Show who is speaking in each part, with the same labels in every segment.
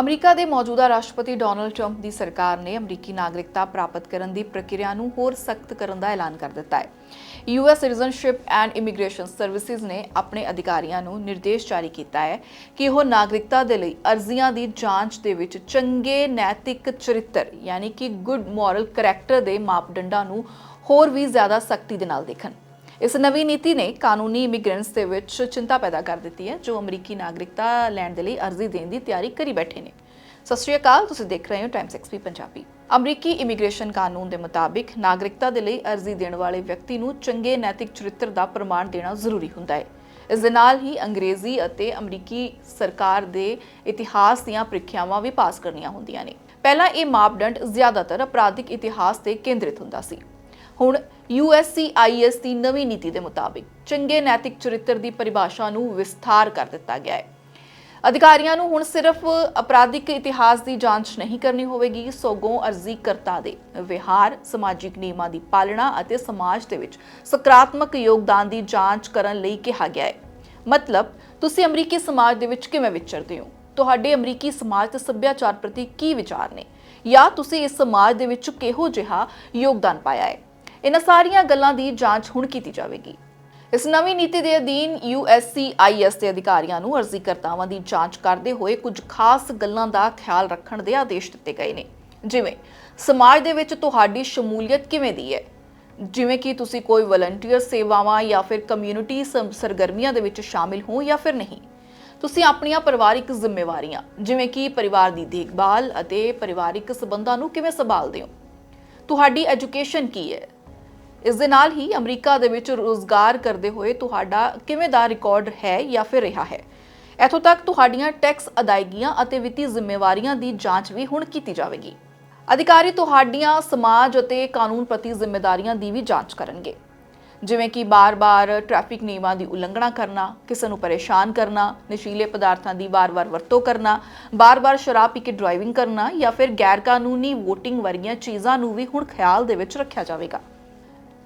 Speaker 1: America ਦੇ ਮੌਜੂਦਾ ਰਾਸ਼ਟਰਪਤੀ ਡੋਨਲਡ ਟਰੰਪ ਦੀ ਸਰਕਾਰ ਨੇ ਅਮਰੀਕੀ ਨਾਗਰਿਕਤਾ ਪ੍ਰਾਪਤ ਕਰਨ ਦੀ ਪ੍ਰਕਿਰਿਆ ਨੂੰ ਹੋਰ ਸਖਤ ਕਰਨ ਦਾ ਐਲਾਨ ਕਰ ਦਿੱਤਾ ਹੈ। US citizenship and immigration services ਨੇ ਆਪਣੇ ਅਧਿਕਾਰੀਆਂ ਨੂੰ ਨਿਰਦੇਸ਼ ਜਾਰੀ ਕੀਤਾ ਹੈ ਕਿ ਉਹ ਨਾਗਰਿਕਤਾ ਦੇ ਲਈ ਅਰਜ਼ੀਆਂ ਦੀ ਜਾਂਚ ਦੇ ਵਿੱਚ ਚੰਗੇ ਨੈਤਿਕ ਚਰਿੱਤਰ, ਯਾਨੀ ਕਿ ਗੁੱਡ ਮੋਰਲ ਕਰੈਕਟਰ ਦੇ ਮਾਪਦੰਡਾਂ ਨੂੰ ਹੋਰ ਵੀ ਜ਼ਿਆਦਾ ਸਖਤੀ ਦੇ ਨਾਲ ਦੇਖਣ। ਇਸ ਨਵੀਂ ਨੀਤੀ ਨੇ ਕਾਨੂੰਨੀ ਇਮੀਗ੍ਰੈਂਟਸ ਦੇ ਵਿੱਚ ਚਿੰਤਾ ਪੈਦਾ ਕਰ ਦਿੱਤੀ ਹੈ, ਜੋ ਅਮਰੀਕੀ ਨਾਗਰਿਕਤਾ ਲੈਣ ਦੇ ਲਈ ਅਰਜ਼ੀ ਦੇਣ ਦੀ ਤਿਆਰੀ ਕਰੀ ਬੈਠੇ ਨੇ। ਸਤਿ ਸ਼੍ਰੀ ਅਕਾਲ, ਤੁਸੀਂ ਦੇਖ ਰਹੇ ਹੋ ਟਾਈਮਸ ਐਕਸਪੀ ਪੰਜਾਬੀ। ਅਮਰੀਕੀ ਇਮੀਗ੍ਰੇਸ਼ਨ ਕਾਨੂੰਨ ਦੇ ਮੁਤਾਬਿਕ ਨਾਗਰਿਕਤਾ ਦੇ ਲਈ ਅਰਜ਼ੀ ਦੇਣ ਵਾਲੇ ਵਿਅਕਤੀ ਨੂੰ ਚੰਗੇ ਨੈਤਿਕ ਚਰਿੱਤਰ ਦਾ ਪ੍ਰਮਾਣ ਦੇਣਾ ਜ਼ਰੂਰੀ ਹੁੰਦਾ ਹੈ। ਇਸ ਦੇ ਨਾਲ ਹੀ ਅੰਗਰੇਜ਼ੀ ਅਤੇ ਅਮਰੀਕੀ ਸਰਕਾਰ ਦੇ ਇਤਿਹਾਸ ਦੀਆਂ ਪ੍ਰੀਖਿਆਵਾਂ ਵੀ ਪਾਸ ਕਰਨੀਆਂ ਹੁੰਦੀਆਂ ਨੇ। ਪਹਿਲਾਂ ਇਹ ਮਾਪਦੰਡ ਜ਼ਿਆਦਾਤਰ ਅਪਰਾਧਿਕ ਇਤਿਹਾਸ ਤੇ ਕੇਂਦਰਿਤ ਹੁੰਦਾ ਸੀ। ਹੁਣ USCIS ਦੀ ਨਵੀਂ ਨੀਤੀ ਦੇ ਮੁਤਾਬਿਕ ਚੰਗੇ ਨੈਤਿਕ ਚਰਿੱਤਰ ਦੀ ਪਰਿਭਾਸ਼ਾ ਨੂੰ ਵਿਸਥਾਰ ਕਰ ਦਿੱਤਾ ਗਿਆ ਹੈ। ਅਧਿਕਾਰੀਆਂ ਨੂੰ ਹੁਣ ਸਿਰਫ ਅਪਰਾਧਿਕ ਇਤਿਹਾਸ ਦੀ ਜਾਂਚ ਨਹੀਂ ਕਰਨੀ ਹੋਵੇਗੀ, ਸਗੋਂ ਅਰਜ਼ੀਕਰਤਾ ਦੇ ਵਿਹਾਰ, ਸਮਾਜਿਕ ਨਿਯਮਾਂ ਦੀ ਪਾਲਣਾ ਅਤੇ ਸਮਾਜ ਦੇ ਵਿੱਚ ਸਕਾਰਾਤਮਕ ਯੋਗਦਾਨ ਦੀ ਜਾਂਚ ਕਰਨ ਲਈ ਕਿਹਾ ਗਿਆ ਹੈ। ਮਤਲਬ, ਤੁਸੀਂ ਅਮਰੀਕੀ ਸਮਾਜ ਦੇ ਵਿੱਚ ਕਿਵੇਂ ਵਿਚਰਦੇ ਹੋ? ਤੁਹਾਡੇ ਅਮਰੀਕੀ ਸਮਾਜ ਤੇ ਸੱਭਿਆਚਾਰ ਪ੍ਰਤੀ ਕੀ ਵਿਚਾਰ ਨੇ? ਜਾਂ ਤੁਸੀਂ ਇਸ ਸਮਾਜ ਦੇ ਵਿੱਚ ਕਿਹੋ ਜਿਹਾ ਯੋਗਦਾਨ ਪਾਇਆ ਹੈ? ਇਹਨਾਂ ਸਾਰੀਆਂ ਗੱਲਾਂ ਦੀ ਜਾਂਚ ਹੁਣ ਕੀਤੀ ਜਾਵੇਗੀ। ਇਸ ਨਵੀਂ ਨੀਤੀ ਦੇ ਅਧੀਨ USCIS ਦੇ ਅਧਿਕਾਰੀਆਂ ਨੂੰ ਅਰਜ਼ੀਕਰਤਾਵਾਂ ਦੀ ਜਾਂਚ ਕਰਦੇ ਹੋਏ ਕੁਝ ਖਾਸ ਗੱਲਾਂ ਦਾ ਖਿਆਲ ਰੱਖਣ ਦੇ ਆਦੇਸ਼ ਦਿੱਤੇ ਗਏ ਨੇ। ਜਿਵੇਂ, ਸਮਾਜ ਦੇ ਵਿੱਚ ਤੁਹਾਡੀ ਸ਼ਮੂਲੀਅਤ ਕਿਵੇਂ ਦੀ ਹੈ? ਜਿਵੇਂ ਕਿ ਤੁਸੀਂ ਕੋਈ ਵਲੰਟੀਅਰ ਸੇਵਾਵਾਂ ਜਾਂ ਫਿਰ ਕਮਿਊਨਿਟੀ ਸਰਗਰਮੀਆਂ ਦੇ ਵਿੱਚ ਸ਼ਾਮਿਲ ਹੋ ਜਾਂ ਫਿਰ ਨਹੀਂ। ਤੁਸੀਂ ਆਪਣੀਆਂ ਪਰਿਵਾਰਿਕ ਜ਼ਿੰਮੇਵਾਰੀਆਂ, ਜਿਵੇਂ ਕਿ ਪਰਿਵਾਰ ਦੀ ਦੇਖਭਾਲ ਅਤੇ ਪਰਿਵਾਰਿਕ ਸਬੰਧਾਂ ਨੂੰ ਕਿਵੇਂ ਸੰਭਾਲਦੇ ਹੋ? ਤੁਹਾਡੀ ਐਜੂਕੇਸ਼ਨ ਕੀ ਹੈ? ਇਸ ਦੇ ਨਾਲ ਹੀ ਅਮਰੀਕਾ ਦੇ ਵਿੱਚ ਰੋਜ਼ਗਾਰ ਕਰਦੇ ਹੋਏ ਤੁਹਾਡਾ ਕਿਵੇਂ ਦਾ ਰਿਕਾਰਡ ਹੈ ਜਾਂ ਫਿਰ ਰਿਹਾ ਹੈ? ਇਥੋਂ ਤੱਕ ਤੁਹਾਡੀਆਂ ਟੈਕਸ ਅਦਾਇਗੀਆਂ ਅਤੇ ਵਿੱਤੀ ਜ਼ਿੰਮੇਵਾਰੀਆਂ ਦੀ ਜਾਂਚ ਵੀ ਹੁਣ ਕੀਤੀ ਜਾਵੇਗੀ। ਅਧਿਕਾਰੀ ਤੁਹਾਡੀਆਂ ਸਮਾਜ ਅਤੇ ਕਾਨੂੰਨ ਪ੍ਰਤੀ ਜ਼ਿੰਮੇਵਾਰੀਆਂ ਦੀ ਵੀ ਜਾਂਚ ਕਰਨਗੇ। ਜਿਵੇਂ ਕਿ ਬਾਰ-ਬਾਰ ਟ੍ਰੈਫਿਕ ਨਿਯਮਾਂ ਦੀ ਉਲੰਘਣਾ ਕਰਨਾ, ਕਿਸੇ ਨੂੰ ਪਰੇਸ਼ਾਨ ਕਰਨਾ, ਨਸ਼ੀਲੇ ਪਦਾਰਥਾਂ ਦੀ ਵਾਰ-ਵਾਰ ਵਰਤੋਂ ਕਰਨਾ, ਬਾਰ-ਬਾਰ ਸ਼ਰਾਬ ਪੀ ਕੇ ਡਰਾਈਵਿੰਗ ਕਰਨਾ ਜਾਂ ਫਿਰ ਗੈਰ ਕਾਨੂੰਨੀ VOTING ਵਰਗੀਆਂ ਚੀਜ਼ਾਂ ਨੂੰ ਵੀ ਹੁਣ ਖਿਆਲ ਦੇ ਵਿੱਚ ਰੱਖਿਆ ਜਾਵੇਗਾ।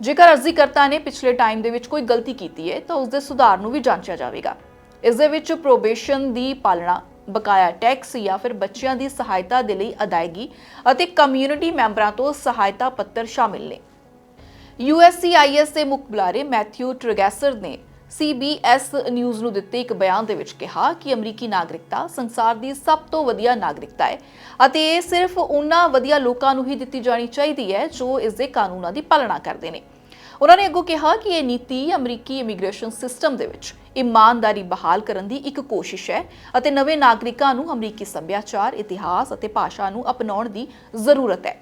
Speaker 1: ਜੇਕਰ ਅਰਜ਼ੀਕਰਤਾ ਨੇ ਪਿਛਲੇ ਟਾਈਮ ਦੇ ਵਿੱਚ ਕੋਈ ਗਲਤੀ ਕੀਤੀ ਹੈ, ਤਾਂ ਉਸ ਦੇ ਸੁਧਾਰ ਨੂੰ ਵੀ ਜਾਂਚਿਆ ਜਾਵੇਗਾ। ਇਸ ਦੇ ਵਿੱਚ ਪ੍ਰੋਬੇਸ਼ਨ ਦੀ ਪਾਲਣਾ, ਬਕਾਇਆ ਟੈਕਸ ਜਾਂ ਫਿਰ ਬੱਚਿਆਂ ਦੀ ਸਹਾਇਤਾ ਦੇ ਲਈ ਅਦਾਇਗੀ ਅਤੇ ਕਮਿਊਨਿਟੀ ਮੈਂਬਰਾਂ ਤੋਂ ਸਹਾਇਤਾ ਪੱਤਰ ਸ਼ਾਮਿਲ ਨੇ। USCIS ਦੇ ਮੁੱਖ ਬੁਲਾਰੇ ਮੈਥਿਊ ਟ੍ਰੈਗੈਸਰ ਨੇ CBS ਨਿਊਜ਼ ਨੂੰ ਦਿੱਤੇ ਇੱਕ ਬਿਆਨ ਦੇ ਵਿੱਚ ਕਿਹਾ ਕਿ ਅਮਰੀਕੀ ਨਾਗਰਿਕਤਾ ਸੰਸਾਰ ਦੀ ਸਭ ਤੋਂ ਵਧੀਆ ਨਾਗਰਿਕਤਾ ਹੈ ਅਤੇ ਇਹ ਸਿਰਫ ਉਹਨਾਂ ਵਧੀਆ ਲੋਕਾਂ ਨੂੰ ਹੀ ਦਿੱਤੀ ਜਾਣੀ ਚਾਹੀਦੀ ਹੈ ਜੋ ਇਸ ਦੇ ਕਾਨੂੰਨਾਂ ਦੀ ਪਾਲਣਾ ਕਰਦੇ ਨੇ। ਉਹਨਾਂ ਨੇ ਅੱਗੋਂ ਕਿਹਾ ਕਿ ਇਹ ਨੀਤੀ ਅਮਰੀਕੀ ਇਮੀਗ੍ਰੇਸ਼ਨ ਸਿਸਟਮ ਦੇ ਵਿੱਚ ਇਮਾਨਦਾਰੀ ਬਹਾਲ ਕਰਨ ਦੀ ਇੱਕ ਕੋਸ਼ਿਸ਼ ਹੈ ਅਤੇ ਨਵੇਂ ਨਾਗਰਿਕਾਂ ਨੂੰ ਅਮਰੀਕੀ ਸੱਭਿਆਚਾਰ, ਇਤਿਹਾਸ ਅਤੇ ਭਾਸ਼ਾ ਨੂੰ ਅਪਣਾਉਣ ਦੀ ਜ਼ਰੂਰਤ ਹੈ।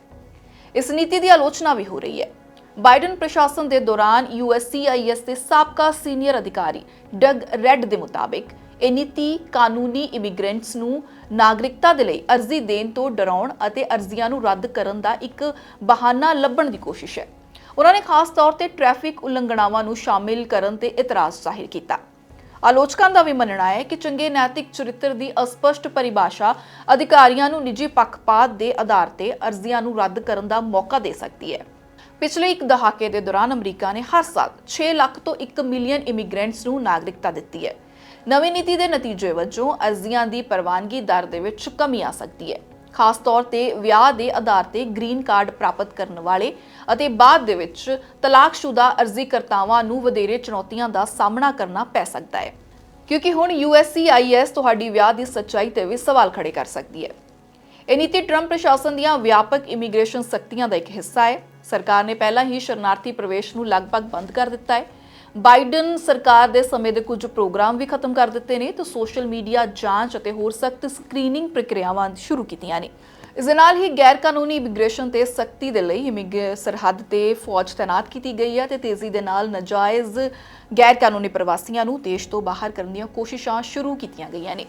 Speaker 1: ਇਸ ਨੀਤੀ ਦੀ ਆਲੋਚਨਾ ਵੀ ਹੋ ਰਹੀ ਹੈ। ਬਾਈਡਨ ਪ੍ਰਸ਼ਾਸਨ ਦੇ ਦੌਰਾਨ USCIS ਦੇ ਸਾਬਕਾ ਸੀਨੀਅਰ ਅਧਿਕਾਰੀ ਡਗ ਰੈੱਡ ਦੇ ਮੁਤਾਬਿਕ ਇਹ ਨੀਤੀ ਕਾਨੂੰਨੀ ਇਮੀਗ੍ਰੈਂਟਸ ਨੂੰ ਨਾਗਰਿਕਤਾ ਦੇ ਲਈ ਅਰਜ਼ੀ ਦੇਣ ਤੋਂ ਡਰਾਉਣ ਅਤੇ ਅਰਜ਼ੀਆਂ ਨੂੰ ਰੱਦ ਕਰਨ ਦਾ ਇੱਕ ਬਹਾਨਾ ਲੱਭਣ ਦੀ ਕੋਸ਼ਿਸ਼ ਹੈ। ਉਹਨਾਂ ਨੇ ਖਾਸ ਤੌਰ ਤੇ ਟ੍ਰੈਫਿਕ ਉਲੰਘਣਾਵਾਂ ਨੂੰ ਸ਼ਾਮਿਲ ਕਰਨ ਤੇ ਇਤਰਾਜ਼ ਜ਼ਾਹਿਰ ਕੀਤਾ। ਆਲੋਚਕਾਂ ਦਾ ਵੀ ਮੰਨਣਾ ਹੈ ਕਿ ਚੰਗੇ ਨੈਤਿਕ ਚਰਿੱਤਰ ਦੀ ਅਸਪਸ਼ਟ ਪਰਿਭਾਸ਼ਾ ਅਧਿਕਾਰੀਆਂ ਨੂੰ ਨਿੱਜੀ ਪੱਖਪਾਤ ਦੇ ਆਧਾਰ ਤੇ ਅਰਜ਼ੀਆਂ ਨੂੰ ਰੱਦ ਕਰਨ ਦਾ ਮੌਕਾ ਦੇ ਸਕਦੀ ਹੈ। ਪਿਛਲੇ ਇੱਕ ਦਹਾਕੇ ਦੇ ਦੌਰਾਨ ਅਮਰੀਕਾ ਨੇ ਹਰ ਸਾਲ 6 ਲੱਖ ਤੋਂ 1 ਮਿਲੀਅਨ ਇਮੀਗ੍ਰੈਂਟਸ ਨੂੰ ਨਾਗਰਿਕਤਾ ਦਿੱਤੀ ਹੈ। ਨਵੀਂ ਨੀਤੀ ਦੇ ਨਤੀਜੇ ਵਜੋਂ ਅਰਜ਼ੀਆਂ ਦੀ ਪ੍ਰਵਾਨਗੀ ਦਰ ਦੇ ਵਿੱਚ ਕਮੀ ਆ ਸਕਦੀ ਹੈ। ਖਾਸ ਤੌਰ ਤੇ ਵਿਆਹ ਦੇ ਆਧਾਰ ਤੇ ਗ੍ਰੀਨ ਕਾਰਡ ਪ੍ਰਾਪਤ ਕਰਨ ਵਾਲੇ ਅਤੇ ਬਾਅਦ ਦੇ ਵਿੱਚ ਤਲਾਕਸ਼ੁਦਾ ਅਰਜ਼ੀਕਰਤਾਵਾਂ ਨੂੰ ਵਧੇਰੇ ਚੁਣੌਤੀਆਂ ਦਾ ਸਾਹਮਣਾ ਕਰਨਾ ਪੈ ਸਕਦਾ ਹੈ। ਕਿਉਂਕਿ ਹੁਣ USCIS ਤੁਹਾਡੀ ਵਿਆਹ ਦੀ ਸੱਚਾਈ ਤੇ ਵੀ ਸਵਾਲ ਖੜੇ ਕਰ ਸਕਦੀ ਹੈ। ਇਹ ਨੀਤੀ ਟਰੰਪ ਪ੍ਰਸ਼ਾਸਨ ਦੀਆਂ ਵਿਆਪਕ ਇਮੀਗ੍ਰੇਸ਼ਨ ਸਖਤੀਆਂ ਦਾ ਇੱਕ ਹਿੱਸਾ ਹੈ। ਸਰਕਾਰ ਨੇ ਪਹਿਲਾਂ ਹੀ ਸ਼ਰਨਾਰਥੀ ਪ੍ਰਵੇਸ਼ ਨੂੰ ਲਗਭਗ ਬੰਦ ਕਰ ਦਿੱਤਾ ਹੈ। ਬਾਈਡਨ ਸਰਕਾਰ ਦੇ ਸਮੇਂ ਦੇ ਕੁਝ ਪ੍ਰੋਗਰਾਮ ਵੀ ਖਤਮ ਕਰ ਦਿੱਤੇ ਨੇ ਤੇ ਸੋਸ਼ਲ ਮੀਡੀਆ ਜਾਂਚ ਅਤੇ ਹੋਰ ਸਖਤ ਸਕਰੀਨਿੰਗ ਪ੍ਰਕਿਰਿਆਵਾਂ ਸ਼ੁਰੂ ਕੀਤੀਆਂ ਨੇ। ਇਸ ਦੇ ਨਾਲ ਹੀ ਗੈਰ ਕਾਨੂੰਨੀ ਇਮੀਗ੍ਰੇਸ਼ਨ ਤੇ ਸਖਤੀ ਦੇ ਲਈ ਇਮੀਗ, ਸਰਹੱਦ ਤੇ ਫੌਜ ਤਾਇਨਾਤ ਕੀਤੀ ਗਈ ਹੈ ਤੇ ਤੇਜ਼ੀ ਦੇ ਨਾਲ ਨਜਾਇਜ਼ ਗੈਰ ਕਾਨੂੰਨੀ ਪ੍ਰਵਾਸੀਆਂ ਨੂੰ ਦੇਸ਼ ਤੋਂ ਬਾਹਰ ਕਰਨ ਦੀਆਂ ਕੋਸ਼ਿਸ਼ਾਂ ਸ਼ੁਰੂ ਕੀਤੀਆਂ ਗਈਆਂ ਨੇ।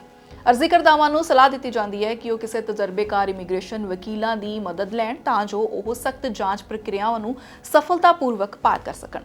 Speaker 1: ਅਰਜ਼ੀ ਕਰਦਾਵਾਂ ਨੂੰ ਸਲਾਹ ਦਿੱਤੀ ਜਾਂਦੀ ਹੈ ਕਿ ਉਹ ਕਿਸੇ ਤਜਰਬੇਕਾਰ ਇਮੀਗ੍ਰੇਸ਼ਨ ਵਕੀਲਾਂ ਦੀ ਮਦਦ ਲੈਣ ਤਾਂ ਜੋ ਉਹ ਸਖਤ ਜਾਂਚ ਪ੍ਰਕਿਰਿਆਵਾਂ ਨੂੰ ਸਫਲਤਾਪੂਰਵਕ ਪਾਰ ਕਰ ਸਕਣ।